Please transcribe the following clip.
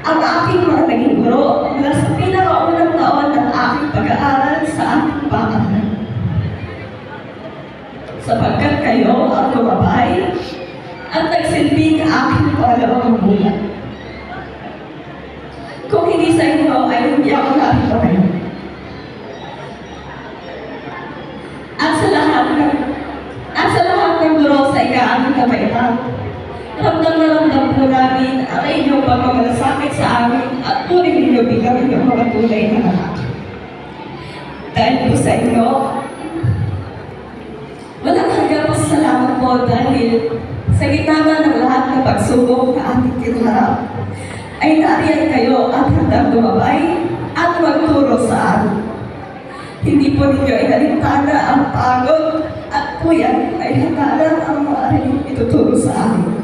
ang aking mga naging guro mula sa pinakaunang taon ng aking pag-aaral sa aking pangalan. Sapagkat kayo ang gumabay at nagsilbing aking pangalawang magulang. Kung hindi sa inyo ay hindi ako narito ngayon. At sa lahat ng at sa lahat ng guro sa ikaaming kabaitan, ramdam na ramdam po namin ang inyong pagmamalasakit sa amin at turing ninyo bilang inyong mga tunay na anak. Dahil po sa inyo, walang hanggang pasalamat po dahil sa gitna ng lahat ng pagsubok na ating kinarap, ay nariyan kayo at handang lumabay at magturo sa amin. Hindi po ninyo inalintana ang pagod at puyat ay handa ang maaaring ituturo sa amin.